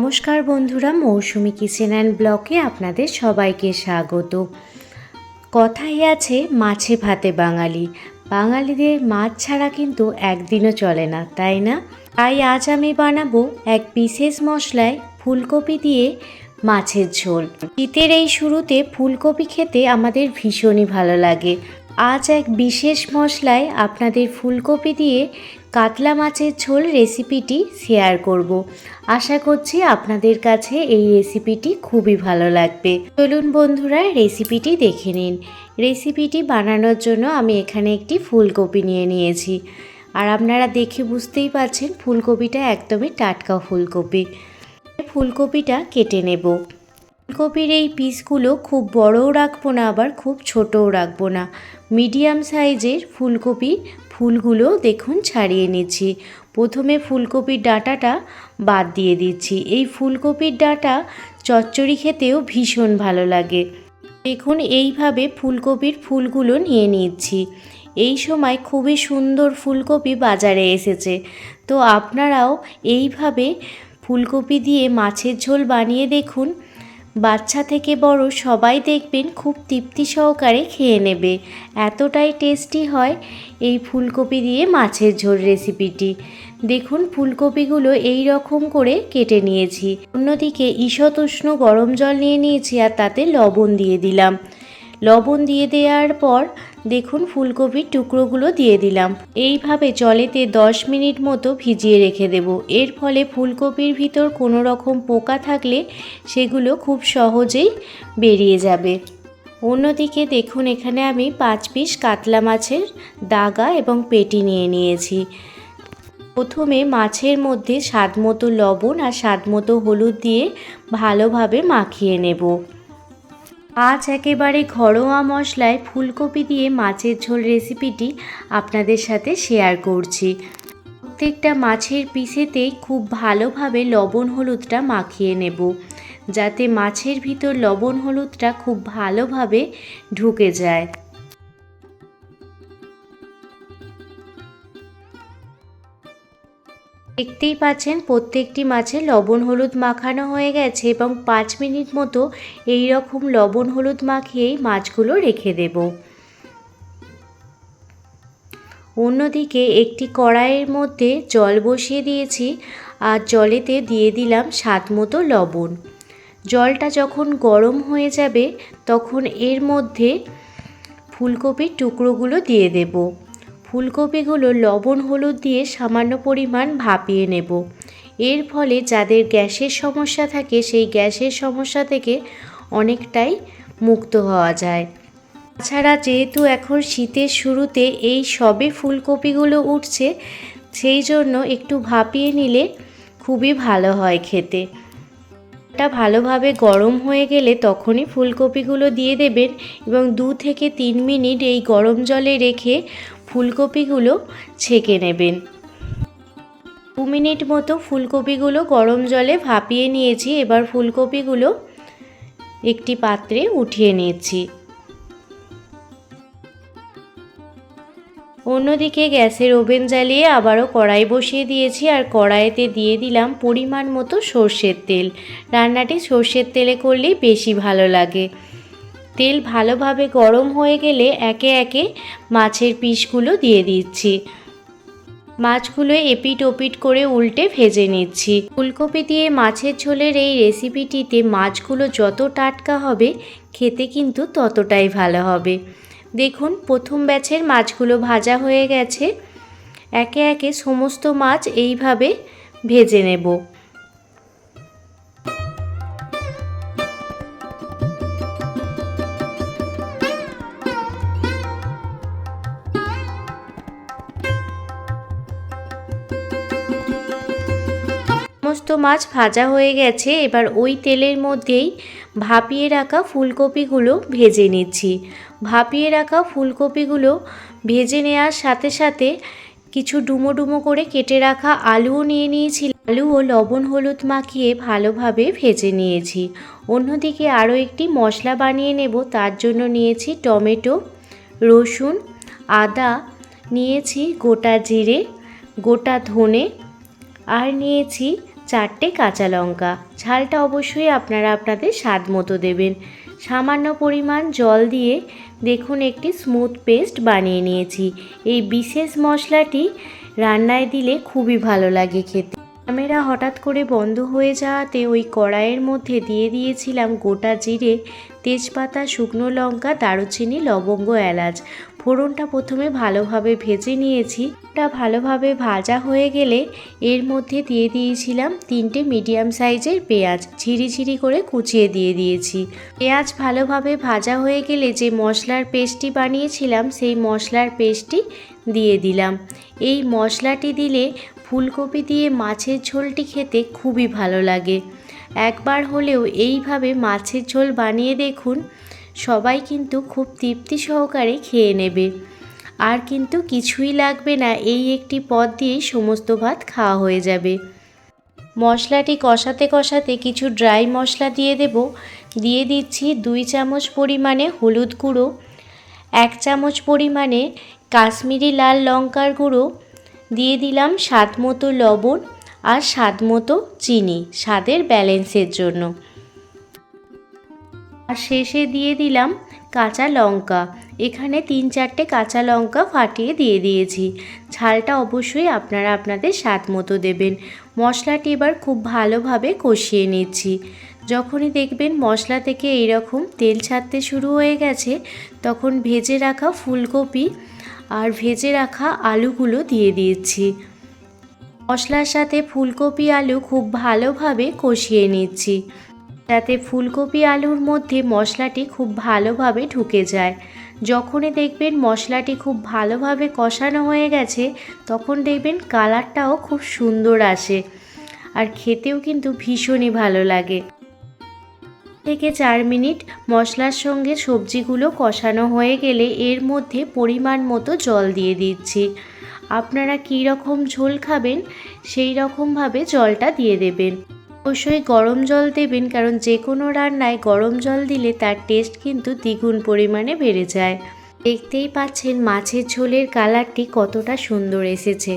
নমস্কার বন্ধুরা, মৌসুমি kitchen and ব্লকে আপনাদের সবাইকে স্বাগত। কথাই আছে, মাছে ভাতে বাঙালি। বাঙালিদের মাছ ছাড়া কিন্তু একদিনও চলে না, তাই না? তাই আজ আমি বানাবো এক বিশেষ মশলায় ফুলকপি দিয়ে মাছের ঝোল। শীতের এই শুরুতে ফুলকপি খেতে আমাদের ভীষণই ভালো লাগে। আজ এক বিশেষ মশলায় আপনাদের ফুলকপি দিয়ে কাতলা মাছের ঝোল রেসিপিটি শেয়ার করব। আশা করছি আপনাদের কাছে এই রেসিপিটি খুবই ভালো লাগবে। চলুন বন্ধুরা রেসিপিটি দেখে নিন। রেসিপিটি বানানোর জন্য আমি এখানে একটি ফুলকপি নিয়ে নিয়েছি। আর আপনারা দেখে বুঝতেই পারছেন ফুলকপিটা একদমই টাটকা ফুলকপি। ফুলকপিটা কেটে নেব। ফুলকপির এই পিসগুলো খুব বড়ও রাখব না, আবার খুব ছোটও রাখব না। মিডিয়াম সাইজের ফুলকপি ফুলগুলো দেখুন, ছাড়িয়ে নিচ্ছি। প্রথমে ফুলকপির ডাঁটাটা বাদ দিয়ে দিচ্ছি। এই ফুলকপির ডাঁটা চচ্চড়ি খেতেও ভীষণ ভালো লাগে। দেখুন, এইভাবে ফুলকপির ফুলগুলো নিয়ে নিচ্ছি। এই সময় খুবই সুন্দর ফুলকপি বাজারে এসেছে। তো আপনারাও এইভাবে ফুলকপি দিয়ে মাছের ঝোল বানিয়ে দেখুন। বাচ্চা থেকে বড় সবাই দেখবেন খুব তৃপ্তি সহকারে খেয়ে নেবে। এতটাই টেস্টি হয় এই ফুলকপি দিয়ে মাছের ঝোল রেসিপিটি দেখুন, ফুলকপিগুলো এই রকম করে কেটে নিয়েছি। অন্যদিকে ঈষৎ উষ্ণ গরম জল নিয়ে নিয়েছি আর তাতে লবণ দিয়ে দিলাম। লবণ দিয়ে দেওয়ার পর দেখুন ফুলকপির টুকরোগুলো দিয়ে দিলাম। এইভাবে জলেতে দশ মিনিট মতো ভিজিয়ে রেখে দেব। এর ফলে ফুলকপির ভিতর কোনো রকম পোকা থাকলে সেগুলো খুব সহজেই বেরিয়ে যাবে। অন্যদিকে দেখুন এখানে আমি পাঁচ পিস কাতলা মাছের দাগা এবং পেটি নিয়ে নিয়েছি। প্রথমে মাছের মধ্যে স্বাদ মতো লবণ আর স্বাদ মতো হলুদ দিয়ে ভালোভাবে মাখিয়ে নেব। আজ একেবারে ঘরোয়া মশলায় ফুলকপি দিয়ে মাছের ঝোল রেসিপিটি আপনাদের সাথে শেয়ার করছি। প্রত্যেকটা মাছের পিসেতেই খুব ভালোভাবে লবণ হলুদটা মাখিয়ে নেব, যাতে মাছের ভিতর লবণ হলুদটা খুব ভালোভাবে ঢুকে যায়। দেখতেই পাচ্ছেন প্রত্যেকটি মাছে লবণ হলুদ মাখানো হয়ে গেছে এবং পাঁচ মিনিট মতো এই রকম লবণ হলুদ মাখিয়েই মাছগুলো রেখে দেব। অন্যদিকে একটি কড়াইয়ের মধ্যে জল বসিয়ে দিয়েছি আর জলেতে দিয়ে দিলাম স্বাদ মতো লবণ। জলটা যখন গরম হয়ে যাবে তখন এর মধ্যে ফুলকপির টুকরোগুলো দিয়ে দেবো। ফুলকপিগুলো লবণ, হলুদ দিয়ে সামান্য পরিমাণ ভাপিয়ে নেব। এর ফলে যাদের গ্যাসের সমস্যা থাকে, সেই গ্যাসের সমস্যা থেকে অনেকটাই মুক্ত হওয়া যায়। তাছাড়া যেহেতু এখন শীতের শুরুতে এই সবে ফুলকপিগুলো উঠছে, সেই জন্য একটু ভাপিয়ে নিলে খুবই ভালো হয় খেতে। এটা ভালোভাবে গরম হয়ে গেলে তখনই ফুলকপিগুলো দিয়ে দেবেন এবং দু থেকে তিন মিনিট এই গরম জলে রেখে ফুলকপিগুলো ছেঁকে নেবেন। দু মিনিট মতো ফুলকপিগুলো গরম জলে ভাপিয়ে নিয়েছি, এবার ফুলকপিগুলো একটি পাত্রে উঠিয়ে নিয়েছি অন্যদিকে গ্যাসের ওভেন জ্বালিয়ে আবারও কড়াই বসিয়ে দিয়েছি, আর কড়াইতে দিয়ে দিলাম পরিমাণ মতো সর্ষের তেল। রান্নাটি সর্ষের তেলে করলেই বেশি ভালো লাগে। তেল ভালোভাবে গরম হয়ে গেলে একে একে মাছের পিসগুলো দিয়ে দিচ্ছি। মাছগুলো এপিট ওপিট করে উল্টে ভেজে নিচ্ছি। ফুলকপি দিয়ে মাছের ঝোলের এই রেসিপিটিতে মাছগুলো যত টাটকা হবে, খেতে কিন্তু ততটাই ভালো হবে। দেখুন, প্রথম ব্যাচের মাছগুলো ভাজা হয়ে গেছে। একে একে সমস্ত মাছ এইভাবে ভেজে নেব। সমস্ত মাছ ভাজা হয়ে গেছে, এবার ওই তেলের মধ্যেই ভাপিয়ে রাখা ফুলকপিগুলো ভেজে নিচ্ছি। ভাপিয়ে রাখা ফুলকপিগুলো ভেজে নেওয়ার সাথে সাথে কিছু ডুমো ডুমো করে কেটে রাখা আলুও নিয়ে নিয়েছি আলু ও লবণ হলুদ মাখিয়ে ভালোভাবে ভেজে নিয়েছি। অন্যদিকে আরও একটি মশলা বানিয়ে নেব, তার জন্য নিয়েছি টমেটো, রসুন, আদা, নিয়েছি গোটা জিরে, গোটা ধনে, আর নিয়েছি চারটে কাঁচা লঙ্কা। ঝালটা অবশ্যই আপনারা আপনাদের স্বাদ মতো দেবেন। সামান্য পরিমাণ জল দিয়ে দেখুন একটি স্মুথ পেস্ট বানিয়ে নিয়েছি। এই বিশেষ মশলাটি রান্নায় দিলে খুবই ভালো লাগে খেতে। ক্যামেরা হঠাৎ করে বন্ধ হয়ে যাওয়াতে ওই কড়াইয়ের মধ্যে দিয়ে দিয়েছিলাম গোটা জিরে, তেজপাতা, শুকনো লঙ্কা, দারুচিনি, লবঙ্গ, এলাচ। ফোড়নটা প্রথমে ভালোভাবে ভেজে নিয়েছি। ওটা ভালোভাবে ভাজা হয়ে গেলে এর মধ্যে দিয়ে দিয়েছিলাম তিনটে মিডিয়াম সাইজের পেঁয়াজ। ঝিরি ঝিরি করে কুচিয়ে দিয়ে দিয়েছি। পেঁয়াজ ভালোভাবে ভাজা হয়ে গেলে যে মশলার পেস্টটি বানিয়েছিলাম, সেই মশলার পেস্টটি দিয়ে দিলাম। এই মশলাটি দিলে ফুলকপি দিয়ে মাছের ঝোলটি খেতে খুবই ভালো লাগে। একবার হলেও এইভাবে মাছের ঝোল বানিয়ে দেখুন সবাই কিন্তু খুব তৃপ্তি সহকারে খেয়ে নেবে। আর কিন্তু কিছুই লাগবে না, এই একটি পদ দিয়েই সমস্ত ভাত খাওয়া হয়ে যাবে। মশলাটি কষাতে কষাতে কিছু ড্রাই মশলা দিয়ে দেব। দিয়ে দিচ্ছি দুই চামচ পরিমাণে হলুদ গুঁড়ো, এক চামচ পরিমাণে কাশ্মীরি লাল লঙ্কার গুঁড়ো, দিয়ে দিলাম স্বাদ মতো লবণ আর স্বাদ মতো চিনি, স্বাদের ব্যালেন্সের জন্য। আর শেষে দিয়ে দিলাম কাঁচা লঙ্কা। এখানে তিন চারটে কাঁচা লঙ্কা ফাটিয়ে দিয়ে দিয়েছি। ঝালটা অবশ্যই আপনারা আপনাদের স্বাদ মতো দেবেন। মশলাটি এবার খুব ভালোভাবে কষিয়ে নিচ্ছি। যখনই দেখবেন মশলা থেকে এইরকম তেল ছাড়তে শুরু হয়ে গেছে, তখন ভেজে রাখা ফুলকপি আর ভেজে রাখা আলুগুলো দিয়ে দিয়েছি মশলার সাথে ফুলকপি আলু খুব ভালোভাবে কষিয়ে নিচ্ছি। যাতে ফুলকপি আলুর মধ্যে মশলাটি খুব ভালোভাবে ঢুকে যায়। যখনই দেখবেন মশলাটি খুব ভালোভাবে কষানো হয়ে গেছে, তখন দেখবেন কালারটাও খুব সুন্দর আসে। আর খেতেও কিন্তু ভীষণই ভালো লাগে। থেকে চার মিনিট মশলার সঙ্গে সবজিগুলো কষানো হয়ে গেলে এর মধ্যে পরিমাণ মতো জল দিয়ে দিচ্ছি। আপনারা কী রকম ঝোল খাবেন, সেই রকমভাবে জলটা দিয়ে দেবেন। অবশ্যই গরম জল দেবেন, কারণ যে কোনো রান্নায় গরম জল দিলে তার টেস্ট কিন্তু দ্বিগুণ পরিমাণে বেড়ে যায়। দেখতেই পাচ্ছেন মাছের ঝোলের কালারটি কতটা সুন্দর এসেছে।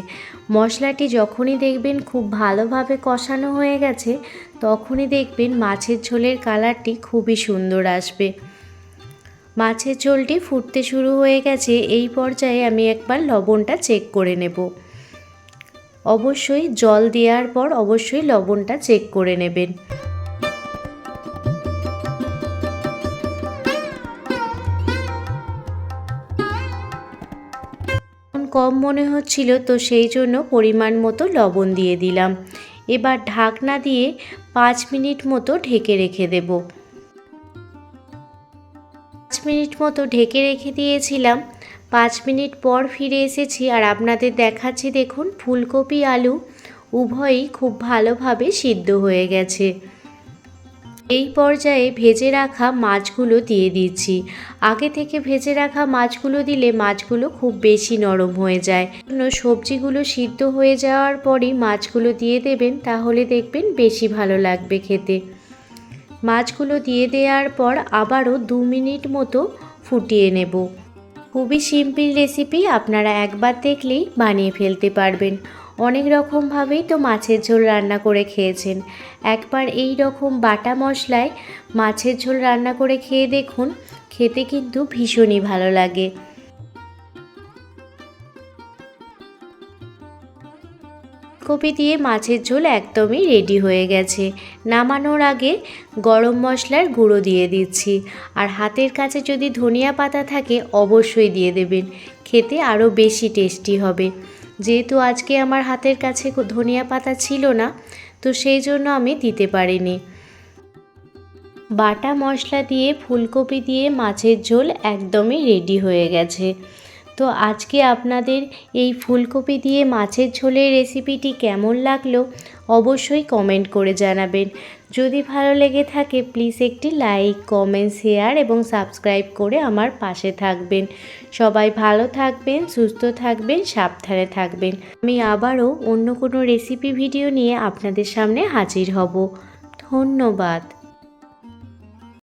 মশলাটি যখনই দেখবেন খুব ভালোভাবে কষানো হয়ে গেছে, তখনই দেখবেন মাছের ঝোলের কালারটি খুবই সুন্দর আসবে। মাছের ঝোলটি ফুটতে শুরু হয়ে গেছে, এই পর্যায়ে আমি একবার লবণটা চেক করে নেব। অবশ্যই জল দেওয়ার পর অবশ্যই লবণটা চেক করে নেবেন। কম মনে হচ্ছিল, তো সেই জন্য পরিমাণ মতো লবণ দিয়ে দিলাম। এবার ঢাকনা দিয়ে পাঁচ মিনিট মতো ঢেকে রেখে দেব। পাঁচ মিনিট মতো ঢেকে রেখে দিয়েছিলাম। পাঁচ মিনিট পর ফিরে এসেছি আর আপনাদের দেখাচ্ছি দেখুন, ফুলকপি, আলু উভয়ই খুব ভালোভাবে সিদ্ধ হয়ে গেছে। এই পর্যায়ে ভেজে রাখা মাছগুলো দিয়ে দিচ্ছি। আগে থেকে ভেজে রাখা মাছগুলো দিলে মাছগুলো খুব বেশি নরম হয়ে যায়। সবজিগুলো সিদ্ধ হয়ে যাওয়ার পরই মাছগুলো দিয়ে দেবেন, তাহলে দেখবেন বেশি ভালো লাগবে খেতে। মাছগুলো দিয়ে দেওয়ার পর আবারও দু মিনিট মতো ফুটিয়ে নেব। খুবই সিম্পল রেসিপি আপনারা একবার দেখলেই বানিয়ে ফেলতে পারবেন। অনেক রকমভাবেই তো মাছের ঝোল রান্না করে খেয়েছেন। একবার এই রকম বাটা মশলায় মাছের ঝোল রান্না করে খেয়ে দেখুন, খেতে কিন্তু ভীষণই ভালো লাগে। কপি দিয়ে মাছের ঝোল একদমই রেডি হয়ে গেছে। নামানোর আগে গরম মশলার গুঁড়ো দিয়ে দিচ্ছি। আর হাতের কাছে যদি ধনিয়া পাতা থাকে, অবশ্যই দিয়ে দেবেন। খেতে আরও বেশি টেস্টি হবে। যেহেতু আজকে আমার হাতের কাছে ধনিয়া পাতা ছিল না, তো সেই জন্য আমি দিতে পারিনি। বাটা মশলা দিয়ে ফুলকপি দিয়ে মাছের ঝোল একদমই রেডি হয়ে গেছে। তো আজকে আপনাদের এই ফুলকপি দিয়ে মাছের ঝোলের রেসিপিটি কেমন লাগল অবশ্যই কমেন্ট করে জানাবেন। যদি ভালো লেগে থাকে প্লিজ একটি লাইক কমেন্ট শেয়ার এবং সাবস্ক্রাইব করে আমার পাশে থাকবেন। সবাই ভালো থাকবেন, সুস্থ থাকবেন, সাবধানে থাকবেন। আমি আবারও অন্য কোনো রেসিপি ভিডিও নিয়ে আপনাদের সামনে হাজির হব। ধন্যবাদ।